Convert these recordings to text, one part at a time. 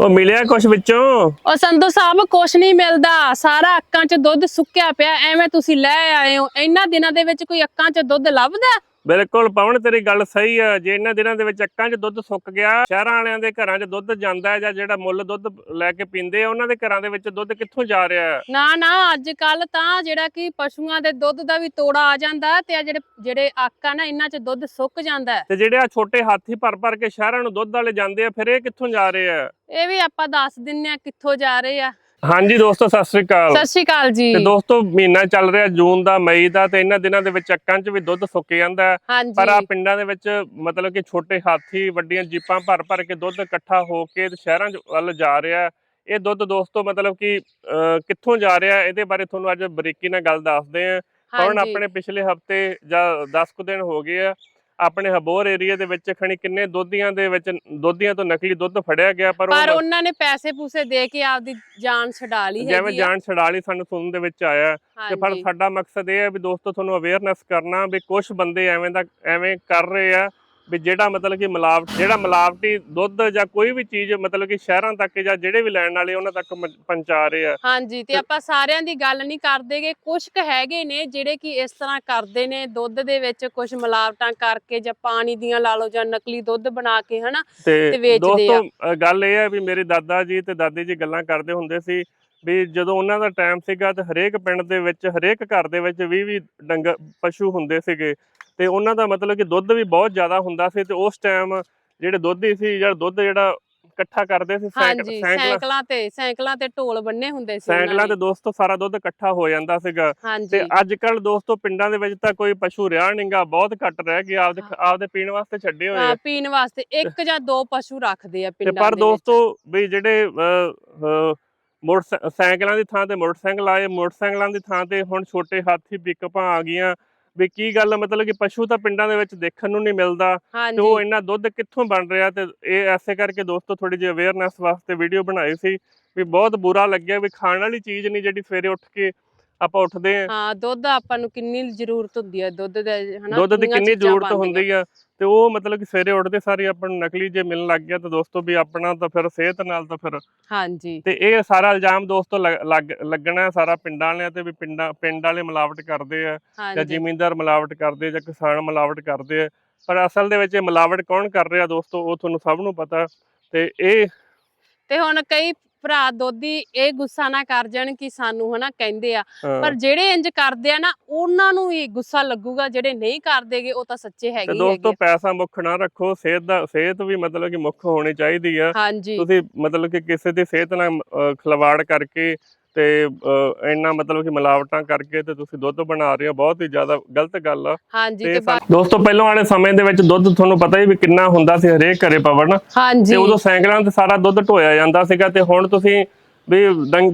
ਉਹ ਮਿਲਿਆ ਕੁਛ ਵਿੱਚੋਂ? ਉਹ ਸੰਧੂ ਸਾਹਿਬ, ਕੁਛ ਨਹੀਂ ਮਿਲਦਾ। ਸਾਰਾ ਅੱਕਾਂ 'ਚ ਦੁੱਧ ਸੁੱਕਿਆ ਪਿਆ, ਐਵੇਂ ਤੁਸੀਂ ਲੈ ਆਏ ਹੋ। ਇਹਨਾਂ ਦਿਨਾਂ ਦੇ ਵਿੱਚ ਕੋਈ ਅੱਕਾਂ 'ਚ ਦੁੱਧ ਲੱਭਦਾ? ਬਿਲਕੁਲ ਪਵਨ ਤੇਰੀ ਗੱਲ ਸਹੀ ਆ। ਜੇ ਇਹਨਾਂ ਦਿਨਾਂ ਦੇ ਵਿੱਚ ਅੱਕਾਂ 'ਚ ਦੁੱਧ ਸੁੱਕ ਗਿਆ ਸ਼ਹਿਰਾਂ ਵਾਲਿਆਂ ਦੇ ਘਰਾਂ 'ਚ ਦੁੱਧ ਜਾਂਦਾ ਹੈ ਜਾਂ ਜਿਹੜਾ ਮੁੱਲ ਦੁੱਧ ਲੈ ਕੇ ਪੀਂਦੇ ਆ ਉਹਨਾਂ ਦੇ ਘਰਾਂ ਦੇ ਵਿੱਚ ਦੁੱਧ ਕਿੱਥੋਂ ਜਾ ਰਿਹਾ ਹੈ? ਨਾ ਨਾ ਅੱਜ ਕੱਲ ਤਾਂ ਜਿਹੜਾ ਕਿ ਪਸ਼ੂਆਂ ਦੇ ਦੁੱਧ ਦਾ ਵੀ ਤੋੜਾ ਆ ਜਾਂਦਾ ਤੇ ਆ ਜਿਹੜੇ ਜਿਹੜੇ ਅੱਕ ਆ ਨਾ ਇਹਨਾਂ 'ਚ ਦੁੱਧ ਸੁੱਕ ਜਾਂਦਾ। ਤੇ ਜਿਹੜੇ ਆ ਛੋਟੇ ਹਾਥੀ ਭਰ ਭਰ ਕੇ ਸ਼ਹਿਰਾਂ ਨੂੰ ਦੁੱਧ ਵਾਲੇ ਜਾਂਦੇ ਆ ਫਿਰ ਇਹ ਕਿੱਥੋਂ ਜਾ ਰਹੇ ਆ? ਇਹ ਵੀ ਆਪਾਂ ਦੱਸ ਦਿੰਨੇ ਆ ਕਿੱਥੋਂ ਜਾ ਰਹੇ ਆ। ਹਾਂਜੀ ਦੋਸਤੋ ਸਤਿ ਸ੍ਰੀ ਅਕਾਲ। ਸਤਿ ਸ਼੍ਰੀ ਅਕਾਲ ਜੀ। ਤੇ ਦੋਸਤੋ ਮਹੀਨਾ ਚੱਲ ਰਿਹਾ ਜੂਨ ਦਾ ਮਈ ਦਾ ਤੇ ਇਹਨਾਂ ਦਿਨਾਂ ਦੇ ਵਿੱਚ ਅੱਕਾਂ 'ਚ ਵੀ ਦੁੱਧ ਸੁੱਕ ਜਾਂਦਾ ਪਰ ਆ ਪਿੰਡਾਂ ਦੇ ਵਿੱਚ ਮਤਲਬ ਕਿ ਛੋਟੇ ਹਾਥੀ ਵੱਡੀਆਂ ਜੀਪਾਂ ਭਰ ਭਰ ਕੇ ਦੁੱਧ ਇਕੱਠਾ ਹੋ ਕੇ ਤੇ ਸ਼ਹਿਰਾਂ 'ਚ ਵੱਲ ਜਾ ਰਿਹਾ। ਇਹ ਦੁੱਧ ਦੋਸਤੋ ਮਤਲਬ ਕਿ ਕਿੱਥੋਂ ਜਾ ਰਿਹਾ ਇਹਦੇ ਬਾਰੇ ਤੁਹਾਨੂੰ ਅੱਜ ਬਰੀਕੀ ਨਾਲ ਗੱਲ ਦੱਸਦੇ ਆਂ ਹੁਣ ਆਪਣੇ ਪਿਛਲੇ ਹਫ਼ਤੇ ਜਾਂ 10 ਕੁ ਦਿਨ ਹੋ ਗਏ ਆ ਆਪਣੇ ਹਬੋਰ ਏਰੀਆ ਦੇ ਵਿੱਚ ਖਣੀ ਕਿੰਨੇ ਦੋਧੀਆਂ ਦੇ ਵਿੱਚ ਦੋਧੀਆਂ ਤੋਂ ਨਕਲੀ ਦੁੱਧ ਫੜਿਆ ਗਿਆ ਪਰ ਪਰ ਉਹ ਉਹਨਾਂ ਨੇ ਪੈਸੇ ਪੂਸੇ ਦੇ ਕੇ ਆਪਦੀ ਜਾਨ ਛਡਾ ਲਈ ਜਿਵੇਂ ਹੈਗੀ ਆ। ਜਾਨ ਛਡਾ ਲਈ ਸਾਨੂੰ ਸੁਣਨ ਦੇ ਵਿੱਚ ਆਇਆ ਤੇ ਪਰ ਸਾਡਾ ਮਕਸਦ ਇਹ ਹੈ ਵੀ ਦੋਸਤੋ ਤੁਹਾਨੂੰ ਅਵੇਅਰਨੈਸ ਕਰਨਾ ਵੀ ਕੁਝ ਬੰਦੇ ਐਵੇਂ ਦਾ ਐਵੇਂ ਕਰ ਰਹੇ ਆ ਵੀ ਜਿਹੜਾ ਮਤਲਬ ਕਿ ਮਿਲਾਵਟ ਜਿਹੜਾ ਮਿਲਾਵਟੀ ਦੁੱਧ ਜਾਂ ਕੋਈ ਵੀ ਚੀਜ਼ ਮਤਲਬ ਕਿ ਸ਼ਹਿਰਾਂ ਤੱਕ ਜਾਂ ਜਿਹੜੇ ਵੀ ਲੈਣ ਵਾਲੇ ਉਹਨਾਂ ਤੱਕ ਪਹੁੰਚਾ ਰਹੇ ਆ ਹਾਂਜੀ ਤੇ ਆਪਾਂ ਸਾਰਿਆਂ ਦੀ ਗੱਲ ਨਹੀਂ ਕਰਦੇਗੇ ਕੁਝ ਕੁ ਹੈਗੇ ਨੇ ਜਿਹੜੇ ਕਿ ਇਸ ਤਰ੍ਹਾਂ ਕਰਦੇ ਨੇ ਦੁੱਧ ਦੇ ਵਿੱਚ ਕੁਝ ਮਿਲਾਵਟਾਂ ਕਰਕੇ ਜਾਂ ਪਾਣੀ ਦੀਆਂ ਲਾ ਲਓ ਜਾਂ ਨਕਲੀ ਦੁੱਧ ਬਣਾ ਕੇ ਹਨਾ ਤੇ ਵੇਚਦੇ ਦੋਸਤੋ ਆ। ਅ, ਗੱਲ ਇਹ ਹੈ ਵੀ ਮੇਰੇ ਦਾਦਾ ਜੀ ਤੇ ਦਾਦੀ ਜੀ ਗੱਲਾਂ ਕਰਦੇ ਹੁੰਦੇ ਸੀ ਵੀ ਜਦੋਂ ਉਹਨਾਂ ਦਾ ਟਾਈਮ ਸੀਗਾ ਤੇ ਹਰੇਕ ਪਿੰਡ ਦੇ ਵਿੱਚ ਹਰੇਕ ਘਰ ਦੇ ਵਿੱਚ 20 20 ਡੰਗਰ ਪਸ਼ੂ ਹੁੰਦੇ ਸੀਗੇ। ਤੇ ਉਹਨਾਂ ਦਾ ਮਤਲਬ ਕਿ ਦੁੱਧ ਵੀ ਬਹੁਤ ਜ਼ਿਆਦਾ ਹੁੰਦਾ ਸੀ ਤੇ ਉਸ ਟਾਈਮ ਜਿਹੜੇ ਦੁੱਧੀ ਸੀ ਜਿਹੜਾ ਦੁੱਧ ਜਿਹੜਾ ਇਕੱਠਾ ਕਰਦੇ ਸੀ ਸਾਈਕਲ ਤੇ ਸਾਈਕਲਾਂ ਤੇ ਢੋਲ ਬੰਨੇ ਹੁੰਦੇ ਸੀ ਸਾਈਕਲਾਂ ਤੇ। ਦੋਸਤੋ ਸਾਰਾ ਦੁੱਧ ਇਕੱਠਾ ਹੋ ਜਾਂਦਾ ਸੀਗਾ। ਤੇ ਅੱਜ ਕੱਲ ਦੋਸਤੋ ਪਿੰਡਾਂ ਦੇ ਵਿੱਚ ਤਾਂ ਕੋਈ ਪਸ਼ੂ ਰਿਹਾ ਨਹੀਂਗਾ ਬਹੁਤ ਘੱਟ ਰਹਿ ਗਏ ਆਪਦੇ ਆਪਦੇ ਪੀਣ ਵਾਸਤੇ ਛੱਡੇ ਹੋਏ ਆ। ਪੀਣ ਵਾਸਤੇ ਇੱਕ ਜਾਂ ਦੋ ਪਸ਼ੂ ਰੱਖਦੇ ਆ ਪਿੰਡਾਂ ਪਰ ਦੇ ਵਿੱਚ। ਦੋਸਤੋ ਵੀ ਜਿਹੜੇ ਮੋਟਰ ਸਾਈਕਲਾਂ ਦੀ ਥਾਂ ਤੇ ਮੋਟਰਸਾਈਕਲ ਆਏ ਮੋਟਰਸਾਈਕਲਾਂ ਦੀ ਥਾਂ ਤੇ ਹੁਣ ਛੋਟੇ ਹਾਥੀ ਪਿਕਅਪਾਂ ਆ ਗਈਆਂ। ਵੀ ਕੀ ਗੱਲ ਮਤਲਬ ਕਿ ਪਸ਼ੂ ਤਾਂ ਪਿੰਡਾਂ ਦੇ ਵਿੱਚ ਦੇਖਣ ਨੂੰ ਨਹੀਂ ਮਿਲਦਾ। ਤੇ ਉਹ ਇੰਨਾ ਦੁੱਧ ਕਿੱਥੋਂ ਬਣ ਰਿਹਾ ਤੇ ਇਹ ਐਸੇ ਕਰਕੇ ਦੋਸਤੋ ਥੋੜੀ ਜਿਹੀ ਅਵੇਅਰਨੈਸ ਵਾਸਤੇ ਵੀਡੀਓ ਬਣਾਈ ਸੀ। ਵੀ ਬਹੁਤ ਬੁਰਾ ਲੱਗਿਆ ਵੀ ਖਾਣ ਵਾਲੀ ਚੀਜ਼ ਨਹੀਂ ਜਿਹੜੀ ਸਵੇਰੇ ਉੱਠ ਕੇ ਆਪਾਂ ਉੱਠਦੇ ਆ। ਹਾਂ ਦੁੱਧ ਆਪਾਂ ਨੂੰ ਕਿੰਨੀ ਜ਼ਰੂਰਤ ਹੁੰਦੀ ਹੈ ਦੁੱਧ ਦੇ ਹਨਾ ਦੁੱਧ ਦੀ ਕਿੰਨੀ ਜ਼ਰੂਰਤ। ਹੁੰਦੀ ਆ ਤੇ ਉਹ ਮਤਲਬ ਕਿ ਸਵੇਰੇ ਉੱਠਦੇ ਸਾਰੀ ਆਪਾਂ ਨੂੰ ਨਕਲੀ ਜੇ ਮਿਲਣ ਲੱਗ ਗਿਆ ਤਾਂ ਦੋਸਤੋ ਵੀ ਆਪਣਾ ਤਾਂ ਫਿਰ ਸਿਹਤ ਨਾਲ ਤਾਂ ਫਿਰ ਹਾਂਜੀ। ਤੇ ਇਹ ਸਾਰਾ ਇਲਜ਼ਾਮ ਦੋਸਤੋ ਲੱਗ- ਲੱਗ- ਲੱਗਣਾ ਸਾਰਾ ਪਿੰਡਾਂ ਵਾਲਿਆਂ ਤੇ ਵੀ ਪਿੰਡਾਂ ਪਿੰਡ ਵਾਲੇ ਮਿਲਾਵਟ ਕਰਦੇ ਆ ਜਾਂ ਜ਼ਿਮੀਂਦਾਰ ਮਿਲਾਵਟ ਕਰਦੇ ਜਾਂ ਕਿਸਾਨ ਮਿਲਾਵਟ ਕਰਦੇ ਆ ਪਰ ਅਸਲ ਦੇ ਵਿੱਚ ਇਹ ਮਿਲਾਵਟ ਕੌਣ ਕਰ ਰਿਹਾ ਦੋਸਤੋ ਉਹ ਤੁਹਾਨੂੰ ਸਭ ਨੂੰ ਪਤਾ ਤੇ ਇਹ ਤੇ ਹੁਣ ਕਈ ਭਰਾ ਦੋਧੀ ਇਹ ਗੁੱਸਾ ਨਾ ਕਰ ਜਾਣ ਕਿ ਸਾਨੂੰ ਹਨਾ ਕਹਿੰਦੇ ਆ। ਪਰ ਜਿਹੜੇ ਇੰਜ ਕਰਦੇ ਆ ਨਾ ਉਹਨਾਂ ਨੂੰ ਹੀ ਗੁੱਸਾ ਲੱਗੂਗਾ ਜਿਹੜੇ ਨਹੀਂ ਕਰਦੇਗੇ ਉਹ ਤਾਂ ਸੱਚੇ ਹੈਗੇ ਤੇ ਹੀ ਦੋਸਤੋ ਹੈਗੇ ਪੈਸਾ ਮੁੱਖ ਨਾ ਰੱਖੋ ਸਿਹਤ ਦਾ ਸਿਹਤ ਵੀ ਮਤਲਬ ਕਿ ਮੁੱਖ ਹੋਣੀ ਚਾਹੀਦੀ ਆ। ਹਾਂਜੀ। ਤੁਸੀਂ ਮਤਲਬ ਕਿ ਕਿਸੇ ਦੀ ਸਿਹਤ ਨਾਲ ਖਿਲਵਾੜ ਕਰਕੇ ਤੇ ਇੰਨਾ ਮਤਲਬ ਕਿ ਮਿਲਾਵਟਾਂ ਕਰਕੇ ਤੇ ਤੁਸੀਂ ਦੁੱਧ ਬਣਾ ਰਹੇ ਹੋ ਬਹੁਤ ਹੀ ਜ਼ਿਆਦਾ ਗਲਤ ਗੱਲ ਆ। ਹਾਂਜੀ ਤੇ ਦੋਸਤੋ ਪਹਿਲਾਂ ਵਾਲੇ ਸਮੇਂ ਦੇ ਵਿੱਚ ਦੁੱਧ ਤੁਹਾਨੂੰ ਪਤਾ ਹੀ ਵੀ ਕਿੰਨਾ ਹੁੰਦਾ ਸੀ ਹਰੇਕ ਘਰੇ ਪਵਨ। ਹਾਂਜੀ। ਤੇ ਉਦੋਂ ਸਾਈਕਲਾਂ ਤੇ ਸਾਰਾ ਦੁੱਧ ਢੋਇਆ ਜਾਂਦਾ ਸੀਗਾ ਤੇ ਹੁਣ ਤੁਸੀਂ ਵੀ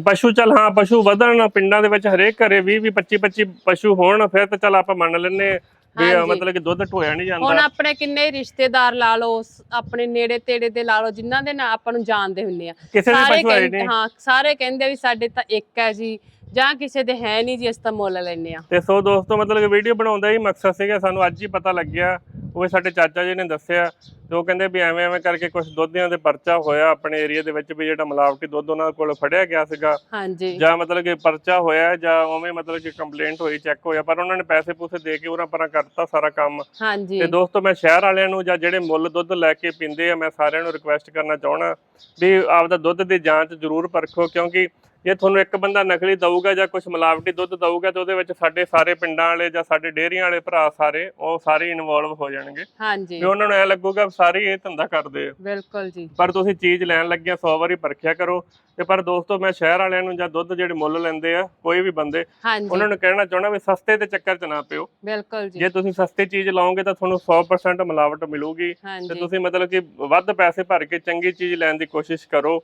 ਪਸ਼ੂ ਚੱਲ ਹਾਂ ਪਸ਼ੂ ਵਧਣ ਪਿੰਡਾਂ ਦੇ ਵਿੱਚ ਹਰੇਕ ਘਰੇ 20 20 25 25 ਪਸ਼ੂ ਹੋਣ ਫਿਰ ਤਾਂ ਚੱਲ ਆਪਾਂ ਮੰਨ ਲੈਨੇ ਵੀ ਹਾਂਜੀ। ਮਤਲਬ ਕਿ ਦੁੱਧ ਢੋਇਆ ਨਹੀਂ ਹੁਣ ਜਾਂਦਾ ਆਪਣੇ ਕਿੰਨੇ ਰਿਸ਼ਤੇਦਾਰ ਲਾ ਲਓ ਸ- ਆਪਣੇ ਨੇੜੇ ਤੇੜੇ ਦੇ ਲਾ ਲਓ ਜਿਨ੍ਹਾਂ ਦੇ ਨਾਲ ਆਪਾਂ ਨੂੰ ਜਾਣਦੇ ਹੁੰਨੇ ਆ। ਕਿਸੇ ਦੇ ਸਾਰੇ ਪਸ਼ੂ ਆਏ ਕਹਿੰਦੇ ਨਹੀਂ। ਹਾਂ ਸਾਰੇ ਕਹਿੰਦੇ ਵੀ ਸਾਡੇ ਤਾਂ ਇੱਕ ਹੈ ਜੀ ਜਾਂ ਕਿਸੇ ਦੇ ਹੈ ਨਹੀਂ ਜੀ ਅਸੀਂ ਤਾਂ ਮੁੱਲ ਲੈਨੇ ਆ। ਤੇ ਸੋ ਦੋਸਤੋ ਮਤਲਬ ਕਿ ਵੀਡੀਓ ਬਣਾਉਂਦਾ ਹੀ ਮਕਸਦ ਸੀਗਾ ਸਾਨੂੰ ਅੱਜ ਹੀ ਪਤਾ ਲੱਗਿਆ। ਉਹ ਸਾਡੇ ਚਾਚਾ ਜੀ ਨੇ ਦੱਸਿਆ ਤੇ ਉਹ ਕਹਿੰਦੇ ਵੀ ਐਵੇਂ ਐਵੇਂ ਕਰਕੇ ਕੁਝ ਦੁੱਧਿਆਂ ਦੇ ਪਰਚਾ ਹੋਇਆ ਆਪਣੇ ਏਰੀਆ ਦੇ ਵਿੱਚ ਵੀ ਜਿਹੜਾ ਮਿਲਾਵਟੀ ਦੁੱਧ ਉਹਨਾਂ ਕੋਲ ਫੜਿਆ ਗਿਆ ਸੀਗਾ। ਹਾਂਜੀ। ਜਾਂ ਮਤਲਬ ਕਿ ਪਰਚਾ ਹੋਇਆ ਜਾਂ ਉਵੇਂ ਮਤਲਬ ਕਿ ਕੰਪਲੇਂਟ ਹੋਈ ਚੈੱਕ ਹੋਇਆ ਪਰ ਉਹਨਾਂ ਨੇ ਪੈਸੇ ਪੂਸੇ ਦੇ ਕੇ ਉਹਨਾਂ ਪਰਾਂ ਕਰਤਾ ਸਾਰਾ ਕੰਮ। ਹਾਂਜੀ। ਤੇ ਦੋਸਤੋ ਮੈਂ ਸ਼ਹਿਰ ਵਾਲਿਆਂ ਨੂੰ ਜਾਂ ਜਿਹੜੇ ਮੁੱਲ ਦੁੱਧ ਲੈ ਕੇ ਪੀਂਦੇ ਆ ਮੈਂ ਸਾਰਿਆਂ ਨੂੰ ਰਿਕੁਐਸਟ ਕਰਨਾ ਚਾਹਣਾ ਵੀ ਆਪਦਾ ਦੁੱਧ ਦੀ ਜਾਂਚ ਜ਼ਰੂਰ ਪਰਖੋ ਕਿਉਂਕਿ ਜੇ ਤੁਹਾਨੂੰ ਇੱਕ ਬੰਦਾ ਨਕਲੀ ਦਊਗਾ ਜਾਂ ਕੁਝ ਮਿਲਾਵਟੀ ਦੁੱਧ ਦਊਗਾ ਤੇ ਉਹਦੇ ਵਿੱਚ ਸਾਡੇ ਸਾਰੇ ਪਿੰਡਾਂ ਵਾਲੇ ਜਾਂ ਸਾਡੇ ਡੇਅਰੀਆਂ ਵਾਲੇ ਭਰਾ ਸਾਰੇ ਉਹ ਸਾਰੇ ਇਨਵੋਲਵ ਹੋ ਜਾਣਗੇ। ਹਾਂਜੀ। ਵੀ ਉਹਨਾਂ ਨੂੰ ਐ ਲੱਗੂਗਾ ਸਾਰੇ ਇਹ ਧੰਦਾ ਕਰਦੇ ਆ। ਬਿਲਕੁਲ ਜੀ। ਪਰ ਤੁਸੀਂ ਚੀਜ਼ ਲੈਣ ਲੱਗਿਆ 100 ਵਾਰੀ ਪਰਖਿਆ ਕਰੋ। ਤੇ ਪਰ ਦੋਸਤੋ ਮੈਂ ਸ਼ਹਿਰ ਵਾਲਿਆਂ ਨੂੰ ਜਾਂ ਦੁੱਧ ਜਿਹੜੇ ਮੁੱਲ ਲੈਂਦੇ ਆ ਕੋਈ ਵੀ ਬੰਦੇ ਉਹਨਾਂ ਨੂੰ ਕਹਿਣਾ ਚਾਹਣਾ ਵੀ ਸਸਤੇ ਦੇ ਚੱਕਰ 'ਚ ਨਾ ਪਿਓ। ਬਿਲਕੁਲ ਜੀ। ਜੇ ਤੁਸੀਂ ਸਸਤੀ ਚੀਜ਼ ਲਾਓਗੇ ਤਾਂ ਤੁਹਾਨੂੰ 100% ਮਿਲਾਵਟ ਮਿਲੂਗੀ। ਤੇ ਤੁਸੀਂ ਮਤਲਬ ਕਿ ਵੱਧ ਪੈਸੇ ਭਰ ਕੇ ਚੰਗੀ ਚੀਜ਼ ਲੈਣ ਦੀ ਕੋਸ਼ਿਸ਼ ਕਰੋ।